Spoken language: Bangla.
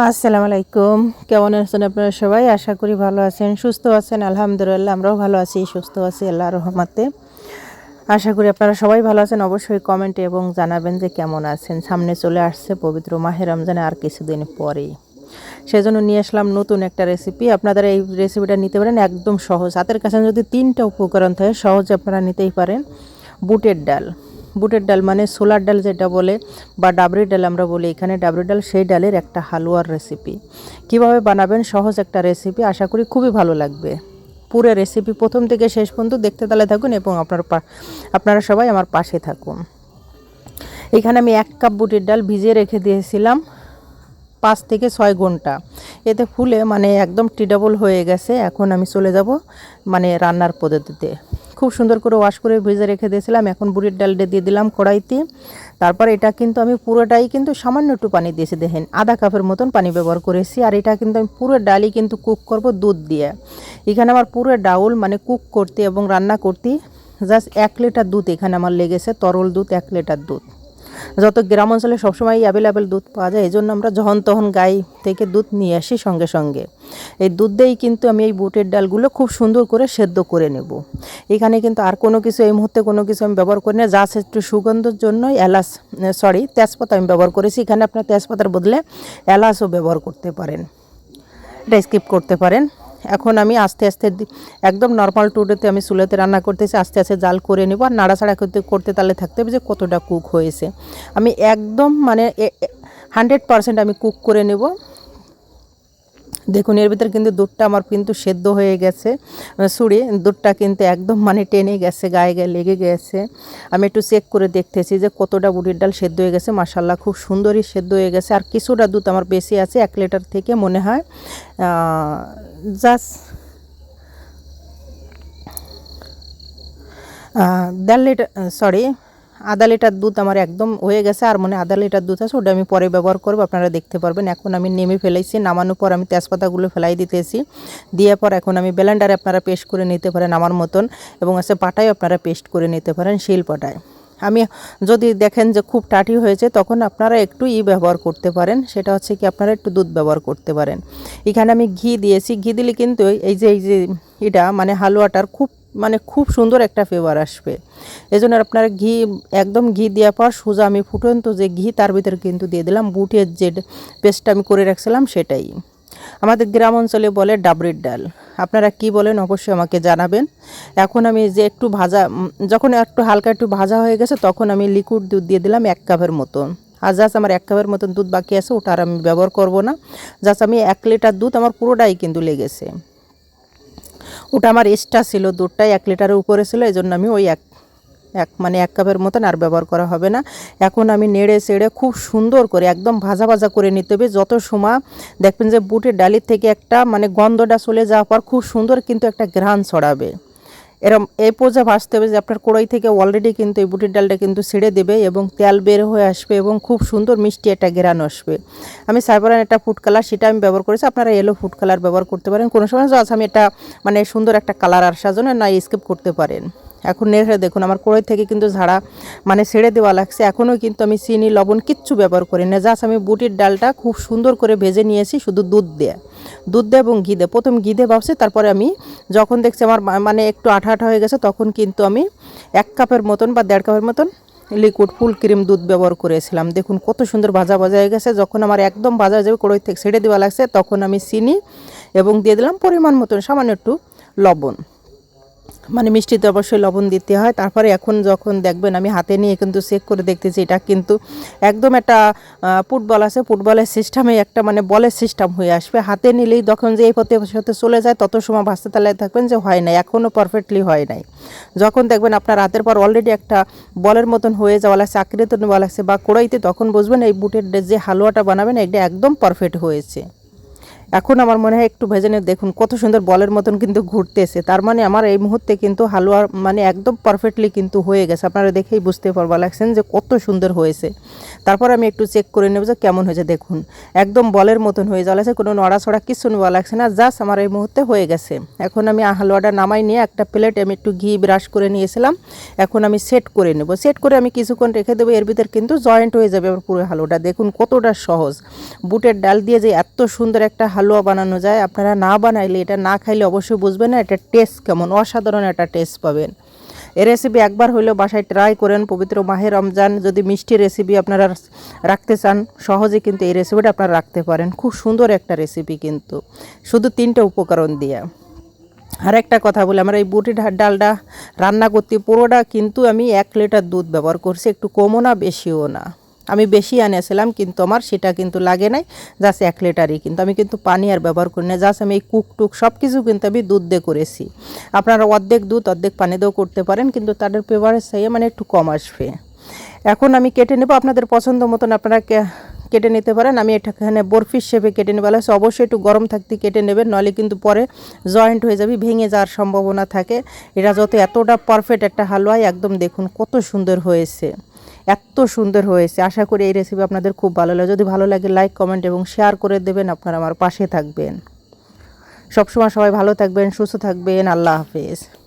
আসসালামু আলাইকুম। কেমন আছেন আপনারা সবাই? আশা করি ভালো আছেন, সুস্থ আছেন, আলহামদুলিল্লাহ আমরাও ভালো আছি, সুস্থ আছি আল্লাহ রহমাতে। আশা করি আপনারা সবাই ভালো আছেন, অবশ্যই কমেন্টে এবং জানাবেন যে কেমন আছেন। সামনে চলে আসছে পবিত্র মাহে রমজানে আর কিছুদিন পরেই। সেজন্য নিয়ে আসলাম নতুন একটা রেসিপি আপনারা এই রেসিপিটা নিতে পারেন একদম সহজ। হাতের কাছে যদি তিনটা উপকরণ থাকে, সহজে আপনারা নিতেই পারেন। বুটের ডাল। বুটের ডাল মানে সোলার ডাল যেটা বলে বা ডাবরি ডাল আমরা বলি। এখানে ডাবরি ডাল সেই ডালের একটা হালুয়ার রেসিপি কীভাবে বানাবেন? সহজ একটা রেসিপি আশা করি খুবই ভালো লাগবে। পুরো রেসিপি প্রথম থেকে শেষ পর্যন্ত দেখতে তালে থাকুন এবং আপনার আপনারা সবাই আমার পাশে থাকুন। এখানে আমি এক কাপ বুটের ডাল ভিজিয়ে রেখে দিয়েছিলাম পাঁচ থেকে ছয় ঘণ্টা। এতে ফুলে মানে একদম টিডাবল হয়ে গেছে। এখন আমি চলে যাব মানে রান্নার পদ্ধতিতে। খুব সুন্দর করে ওয়াশ করে ভেজে রেখে দিয়েছিলাম। এখন বুড়ির ডালটা দিয়ে দিলাম কড়াইতে। তারপর এটা কিন্তু আমি পুরোটাই কিন্তু সামান্য একটু পানি দিয়েছি। দেখেন, আধা কাপের মতন পানি ব্যবহার করেছি। আর এটা কিন্তু আমি পুরো ডালই কিন্তু কুক করব দুধ দিয়ে। এখানে আমার পুরো ডাউল মানে কুক করতে এবং রান্না করতে জাস্ট এক লিটার দুধ এখানে আমার লেগেছে, তরল দুধ, এক লিটার দুধ। যত গ্রাম অঞ্চলে সবসময় অ্যাভেলেবেল দুধ পাওয়া যায় এই জন্য আমরা যখন তখন গাই থেকে দুধ নিয়ে আসি সঙ্গে সঙ্গে। এই দুধ দিয়েই কিন্তু আমি এই বুটের ডালগুলো খুব সুন্দর করে সেদ্ধ করে নেব। এখানে কিন্তু আর কোনো কিছু এই মুহূর্তে কোনো কিছু আমি ব্যবহার করি না যা একটু সুগন্ধর জন্য এলাচ সরি তেজপাতা আমি ব্যবহার করেছি। এখানে আপনার তেজপাতার বদলে এলাচও ব্যবহার করতে পারেন। এটা স্কিপ করতে পারেন। এখন আমি আস্তে আস্তে একদম নর্মাল টুডেতে আমি চুলাতে রান্না করতেছি, আস্তে আস্তে জাল করে নেব। আর নাড়াচাড়া করতে করতে তাহলে থাকতে হবে যে কতটা কুক হয়েছে। আমি একদম মানে হান্ড্রেড পারসেন্ট আমি কুক করে নেব। দেখুন, এর ভিতরে কিন্তু দুধটা আমার কিন্তু সেদ্ধ হয়ে গেছে। সুড়ে দুধটা কিন্তু একদম মানে টেনে গেছে, গায়ে গায়ে লেগে গেছে। আমি একটু চেক করে দেখতেছি যে কতটা বুটির ডাল সেদ্ধ হয়ে গেছে। মাসাল্লাহ খুব সুন্দরই সেদ্ধ হয়ে গেছে। আর কিছুটা দুধ আমার বেশি আছে, এক লিটার থেকে মনে হয় জাস্ট দেড় লিটার সরি আধা লিটার দুধ আমার একদম হয়ে গেছে, আর মনে আধা লিটার দুধ আছে, ওটা আমি পরে ব্যবহার করব, আপনারা দেখতে পারবেন। এখন আমি নেমে ফেলেছি, নামানোর পর আমি তেজপাতাগুলো ফেলাই দিতেছি। দিয়ে পর এখন আমি ব্লেন্ডারে আপনারা পেস্ট করে নিতে পারেন আমার মতন, এবং আছে পাটায় আপনারা পেস্ট করে নিতে পারেন শিল পাটায় আমি যদি দেখেন যে খুব টাটি হয়েছে, তখন আপনারা একটু ই ব্যবহার করতে পারেন। সেটা হচ্ছে কি, আপনারা একটু দুধ ব্যবহার করতে পারেন। এখানে আমি ঘি দিয়েছি। ঘি দিলে কিন্তু এই যে এই যে এটা মানে হালুয়াটার খুব মানে খুব সুন্দর একটা ফ্লেভার আসবে। এই জন্য আপনারা ঘি, একদম ঘি দেওয়ার পর সোজা আমি ফুটন্ত যে ঘি, তার ভিতরে কিন্তু দিয়ে দিলাম। বুটের যে পেস্টটা আমি করে রাখছিলাম, সেটাই। আমাদের গ্রাম অঞ্চলে বলে ডাবরির ডাল। আপনারা কি বলেন অবশ্যই আমাকে জানাবেন। এখন আমি যে একটু ভাজা যখন একটু হালকা একটু ভাজা হয়ে গেছে, তখন আমি লিকুইড দুধ দিয়ে দিলাম এক কাপের মতন। আর জাস্ট আমার এক কাপের মতন দুধ বাকি আছে, ওটা আর আমি ব্যবহার করব না। জাস্ট আমি এক লিটার দুধ আমার পুরোটাই কিন্তু লেগেছে। ওটা আমার এক্সট্রা ছিল দুধটাই এক লিটারের উপরে ছিল এই জন্য আমি ওই এক এক মানে এক কাপের মতন আর ব্যবহার করা হবে না। এখন আমি নেড়ে চেড়ে খুব সুন্দর করে একদম ভাজা ভাজা করে নিতে হবে। যত সময় দেখবেন যে বুটের ডালির থেকে একটা মানে গন্ধটা চলে যাওয়ার পর খুব সুন্দর কিন্তু একটা ঘ্রাণ ছড়াবে। এরম এই পর্যায়ে ভাজতে হবে যে আপনার কড়াই থেকে অলরেডি কিন্তু এই বুটের ডালটা কিন্তু ছেড়ে দেবে এবং তেল বের হয়ে আসবে এবং খুব সুন্দর মিষ্টি একটা ঘেরান আসবে। আমি সাইবারান একটা ফুড কালার সেটা আমি ব্যবহার করেছি। আপনারা এলো ফুড কালার ব্যবহার করতে পারেন। কোনো সময় আমি এটা মানে সুন্দর একটা কালার আসার জন্য না স্কিপ করতে পারেন। এখন নেড়ে দেখুন, আমার কড়াই থেকে কিন্তু ঝাড়া মানে ছেড়ে দেওয়া লাগছে। এখনও কিন্তু আমি চিনি, লবণ কিচ্ছু ব্যবহার করি না। জাস্ট আমি বুটির ডালটা খুব সুন্দর করে ভেজে নিয়েছি শুধু দুধ দিয়ে। দুধ দিয়ে এবং ঘি দিয়ে। প্রথম ঘি দিয়ে ভাবছি, তারপরে আমি যখন দেখছি আমার মানে একটু আঠা আঠা হয়ে গেছে, তখন কিন্তু আমি এক কাপের মতন বা দেড় কাপের মতন লিকুইড ফুল ক্রিম দুধ ব্যবহার করেছিলাম। দেখুন, কত সুন্দর ভাজা ভাজা হয়ে গেছে। যখন আমার একদম ভাজা যাবে, কড়াই থেকে ছেড়ে দেওয়া লাগছে, তখন আমি চিনি এবং দিয়ে দিলাম পরিমাণ মতন সামান্য একটু লবণ। মানে মিষ্টিতে অবশ্যই লবণ দিতে হয়। তারপরে এখন যখন দেখবেন আমি হাতে নিয়ে কিন্তু চেক করে দেখতেছি, এটা কিন্তু একদম একটা ফুটবল আছে ফুটবলের সিস্টেমে একটা মানে বলের সিস্টেম হয়ে আসবে। হাতে নিলেই যখন যে এই পথে সাথে চলে যায়, তত সময় ভাজতে তাহলে থাকবেন যে হয় নাই এখনও পারফেক্টলি হয় নাই। যখন দেখবেন আপনার হাতের পর অলরেডি একটা বলের মতন হয়ে যাওয়া লাগছে আকৃতি নেওয়া লাগছে বা কড়াইতে, তখন বুঝবেন এই বুটের যে হালুয়াটা বানাবেন, এটা একদম পারফেক্ট হয়েছে। এখন আমার মনে হয় একটু ভেজে নিয়ে দেখুন, কত সুন্দর বলের মতন কিন্তু ঘুরতেছে। তার মানে আমার এই মুহূর্তে কিন্তু হালুয়া মানে একদম পারফেক্টলি কিন্তু হয়ে গেছে। আপনারা দেখেই বুঝতে পারবা লাগছেন যে কত সুন্দর হয়েছে। তারপর আমি একটু চেক করে নেব যে কেমন হয়েছে, দেখুন। একদম বলের মতন হয়ে যাওয়া লাগছে কোনো নড়াছড়া কিছু নেওয়া লাগছে না জাস্ট আমার এই মুহূর্তে হয়ে গেছে। এখন আমি হালুয়াটা নামাই নিয়ে একটা প্লেট আমি একটু ঘি ব্রাশ করে নিয়েছিলাম। এখন আমি সেট করে নেব। সেট করে আমি কিছুক্ষণ রেখে দেবো, এর ভিতর কিন্তু জয়েন্ট হয়ে যাবে আমার পুরো হালুয়াটা। দেখুন কতটা সহজ। বুটের ডাল দিয়ে যে এত সুন্দর একটা হালুয়া বানানো যায়। আপনারা না বানাইলে এটা না খাইলে অবশ্যই বুঝবেন না এটা টেস্ট কেমন। অসাধারণ একটা টেস্ট পাবেন। এই রেসিপি একবার হইলেও বাসায় ট্রাই করেন। পবিত্র মাহে রমজান যদি মিষ্টি রেসিপি আপনারা রাখতে চান, সহজে কিন্তু এই রেসিপিটা আপনারা রাখতে পারেন। খুব সুন্দর একটা রেসিপি কিন্তু। শুধু তিনটা উপকরণ দিয়ে। আর একটা কথা বলি, আমার এই বুটি ডালটা রান্না করতে পুরোটা কিন্তু আমি এক লিটার দুধ ব্যবহার করছি। একটু কমও না, বেশিও না। আমি বেশি আনিয়েছিলাম, কিন্তু আমার সেটা কিন্তু লাগে নাই, জাস্ট এক লিটারই। কিন্তু আমি কিন্তু পানি আর ব্যবহার করি না, জাস্ট আমি এই কুক টুক সব কিছু কিন্তু আমি দুধ দিয়ে করেছি। আপনারা অর্ধেক দুধ, অর্ধেক পানি দিয়েও করতে পারেন, কিন্তু তাদের ফ্লেভারের চাইয়ে মানে একটু কম আসবে। এখন আমি কেটে নেব, আপনাদের পছন্দ মতন আপনারা কেটে নিতে পারেন। আমি এখানে বরফির শেপে কেটে নেব হচ্ছে অবশ্যই একটু গরম থাকতে কেটে নেবেন নাহলে কিন্তু পরে জয়েন্ট হয়ে যাবে, ভেঙে যাওয়ার সম্ভাবনা থাকে। এটা যত এতটা পারফেক্ট একটা হালুয়া, একদম দেখুন কত সুন্দর হয়েছে। এত সুন্দর হয়েছে। আশা করি এই রেসিপি আপনাদের খুব ভালো লাগে। যদি ভালো লাগে লাইক কমেন্ট এবং শেয়ার করে দেবেন। আপনারা আমার পাশে থাকবেন। সবসময় সবাই ভালো থাকবেন, সুস্থ থাকবেন। আল্লাহ হাফেজ।